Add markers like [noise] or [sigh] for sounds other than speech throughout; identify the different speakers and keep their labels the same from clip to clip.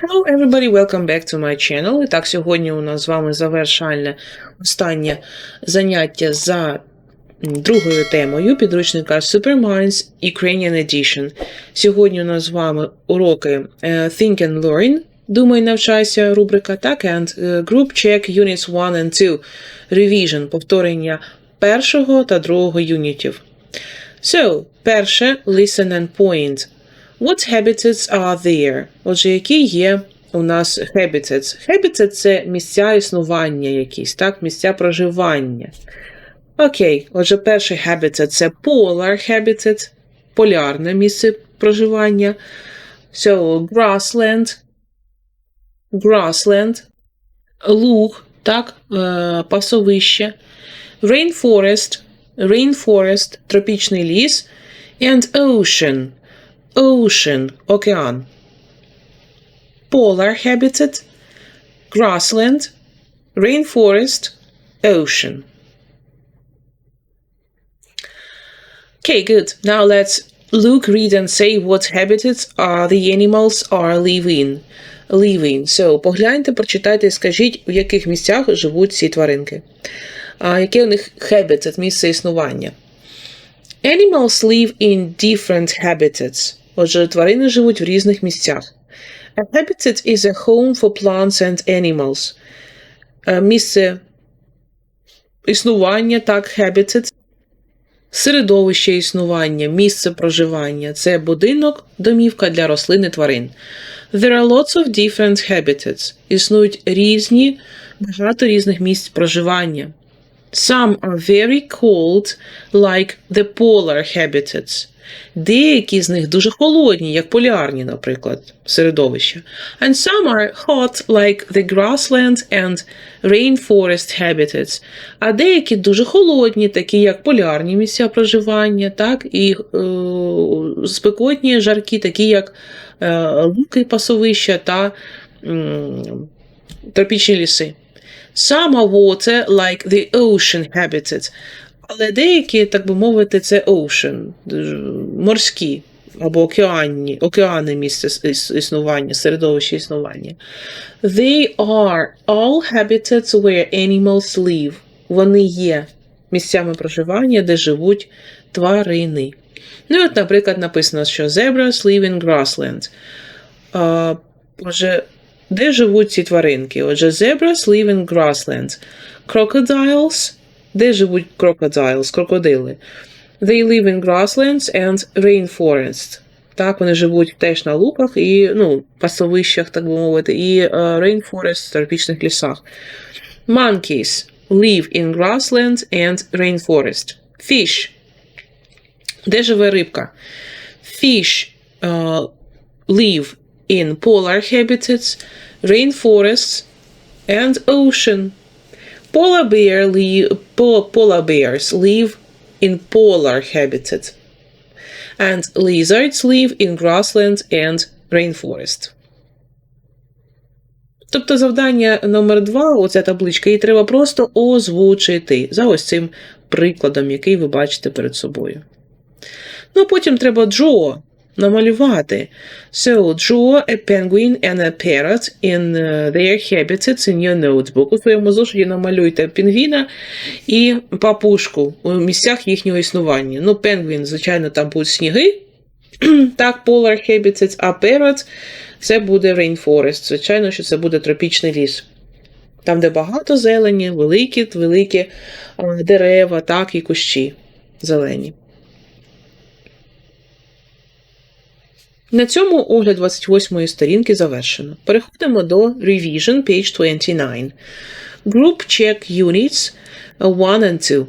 Speaker 1: Hello everybody, welcome back to my channel. І так, сьогодні у нас з вами завершальне останнє заняття за другою темою підручника Superminds Ukrainian Edition. Сьогодні у нас з вами уроки е, Think and Learn, Думай, навчайся, рубрика, так, and е, Group Check Units 1 and 2, Revision, повторення першого та другого юнітів. So, перше, listen and point. What habitats are there? Отже, які є у нас habitats? Habitat – це місця існування якісь, так? Місця проживання. Окей, отже, перший habitat – це polar habitat, полярне місце проживання. So, grassland, grassland, луг, так, е, пасовище. Rainforest, rainforest, тропічний ліс. And ocean, ocean, океан. Polar habitat, grassland, rainforest, ocean. Okay, good. Now let's look, read, and say what habitats are the animals are living. Living. So, погляньте, прочитайте і скажіть, в яких місцях живуть ці тваринки. А яке у них habitat, місце існування? Animals live in different habitats. Отже, тварини живуть в різних місцях. A habitat is a home for plants and animals. Е, Місце існування, так, habitat. Середовище існування, місце проживання це будинок, домівка для рослин і тварин. There are lots of different habitats. Існують різні, багато різних місць проживання. Some are very cold, like the polar habitats. Деякі з них дуже холодні, як полярні, наприклад, середовища. And some are hot, like the grassland and rainforest habitats. А деякі дуже холодні, такі як полярні місця проживання, так, і е, спекотні, жаркі, такі як е, луки пасовища та м, тропічні ліси. Some water, like the ocean habitats. Але деякі, так би мовити, це ocean, морські або океанні, океани місце існування, середовище існування. They are all habitats where animals live. Вони є місцями проживання, де живуть тварини. Ну, от, наприклад, написано, що zebras live in grassland. А, Отже, де живуть ці тваринки? Отже, zebras live in grasslands. Crocodiles, де живуть crocodiles, крокодили? They live in grasslands and rainforest. Так, вони живуть теж на луках і ну, пасовищах, так би мовити, і е, rainforest, тропічних лісах. Monkeys live in grasslands and rainforest. Fish. Де живе рибка? Fish е, live in polar habitats, rainforests, and ocean. Polar, bear li- po- polar bears live in polar habitat, and lizards live in grassland and rainforest. Тобто завдання номер два, оця табличка, її треба просто озвучити за ось цим прикладом, який ви бачите перед собою. Ну, а потім треба draw, намалювати. So, draw a penguin and a parrot in uh, their habitats in your notebook. У своєму зошиті намалюйте пінгвіна і папушку у місцях їхнього існування. Ну, пенгвін, звичайно, там будуть сніги, [clears throat] так, polar habitats, а parrot – це буде rainforest. Звичайно, що це буде тропічний ліс. Там, де багато зелені, великі, великі дерева, так, і кущі зелені. На цьому огляд 28-ї сторінки завершено. Переходимо до Revision, page 29. Group Check Units 1 and 2.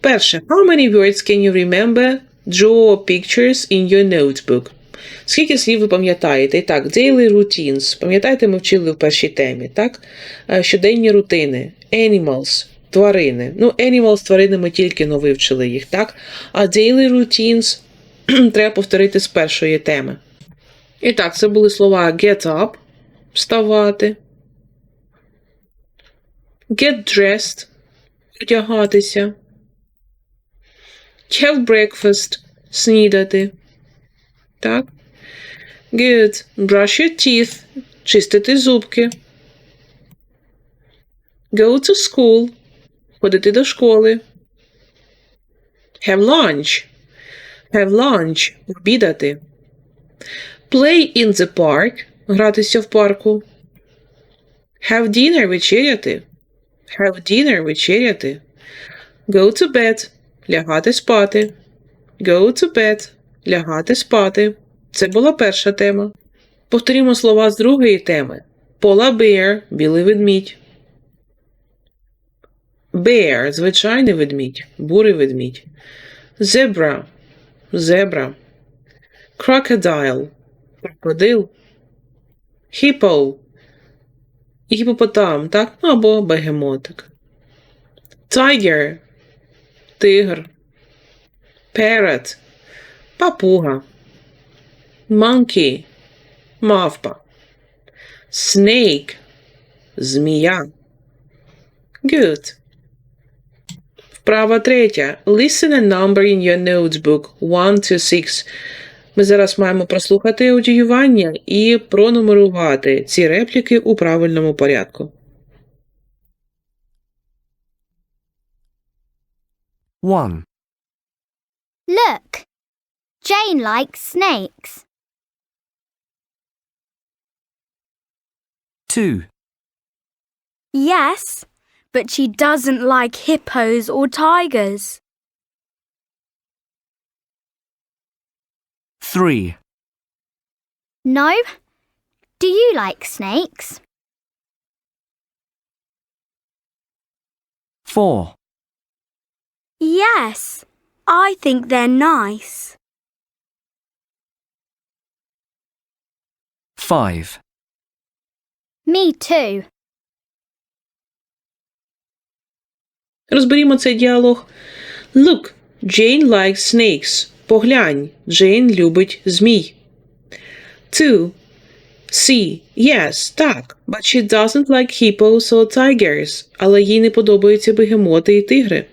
Speaker 1: Перше. How many words can you remember? Draw pictures in your notebook. Скільки слів ви пам'ятаєте? І так, daily routines. Пам'ятаєте, ми вчили в першій темі, так? Е, Щоденні рутини. Animals. Тварини. Ну, animals, тварини ми тільки но вивчили їх, так? А daily routines [clears throat] треба повторити з першої теми. І так, це були слова get up, вставати. Get dressed, одягатися. Have breakfast, снідати. Так? Good. Brush your teeth. Чистити зубки. Go to school. Ходити до школи. Have lunch. Have lunch. Обідати. Play in the park. Гратися в парку. Have dinner вечеряти. Have dinner вечеряти. Go to bed. Лягати спати. Go to bed. Лягати спати. Це була перша тема. Повторімо слова з другої теми. Polar bear – білий ведмідь. Bear – звичайний ведмідь, бурий ведмідь. Zebra – зебра. Crocodile – крокодил. Hippo – гіпопотам, так? Ну, або бегемотик. Tiger – тигр. Parrot – папуга. Monkey – мавпа. Snake – змія. Good. Вправа третя. Listen and number in your notebook 1 to 6. Ми зараз маємо прослухати аудіювання і пронумерувати ці репліки у правильному порядку.
Speaker 2: 1,
Speaker 3: Look! Jane likes snakes.
Speaker 2: 2,
Speaker 4: Yes, but she doesn't like hippos or tigers.
Speaker 2: 3,
Speaker 3: No? Do you like snakes?
Speaker 2: 4,
Speaker 4: Yes, I think they're nice.
Speaker 2: 5,
Speaker 3: Me too.
Speaker 1: Розберімо цей діалог. Look, Jane likes snakes. Поглянь, Джейн любить змій. 2. See, yes, так, but she doesn't like hippos or tigers, але їй не подобаються бегемоти і тигри.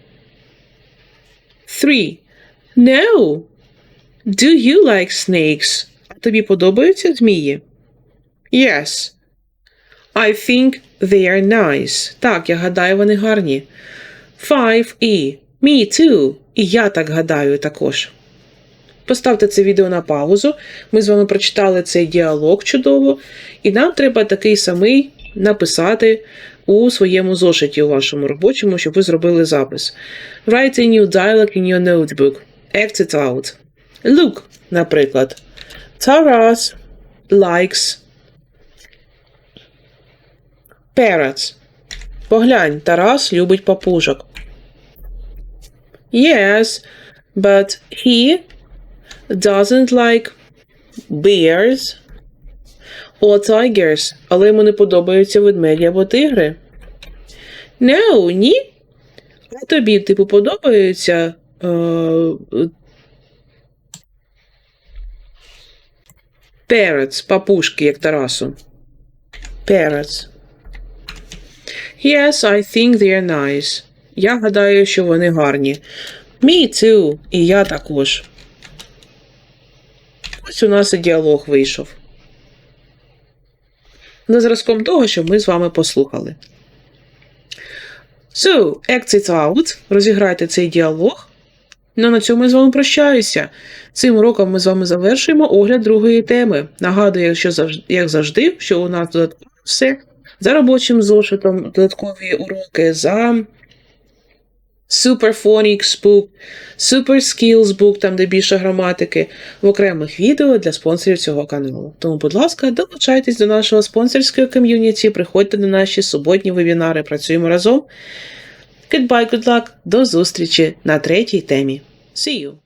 Speaker 1: 3. No. Do you like snakes? А тобі подобаються змії? Yes. I think they are nice. Так, я гадаю, вони гарні. 5 і Me too. І я так гадаю також. Поставте це відео на паузу. Ми з вами прочитали цей діалог чудово, і нам треба такий самий написати у своєму зошиті, у вашому робочому, щоб ви зробили запис. Write a new dialogue in your notebook. Act it out. Look, наприклад. Taras likes parrots. Поглянь, Тарас любить папужок. Yes, but he doesn't like bears or tigers, але йому не подобаються ведмеді або тигри. No, ні. А тобі, типу, подобаються е, parrots, папушки, як Тарасу. Parrots. Yes, I think they're nice. Я гадаю, що вони гарні. Me too. І я також. Ось у нас і діалог вийшов. На зразком того, що ми з вами послухали. So, act it out. Розіграйте цей діалог. Ну, на цьому я з вами прощаюся. Цим уроком ми з вами завершуємо огляд другої теми. Нагадую, що як завжди, що у нас все за робочим зошитом, додаткові уроки за Superphonics Book, Super Skills Book, там де більше граматики, в окремих відео для спонсорів цього каналу. Тому, будь ласка, долучайтесь до нашого спонсорського ком'юніті, приходьте на наші суботні вебінари, працюємо разом. Goodbye, good luck, до зустрічі на третій темі. See you!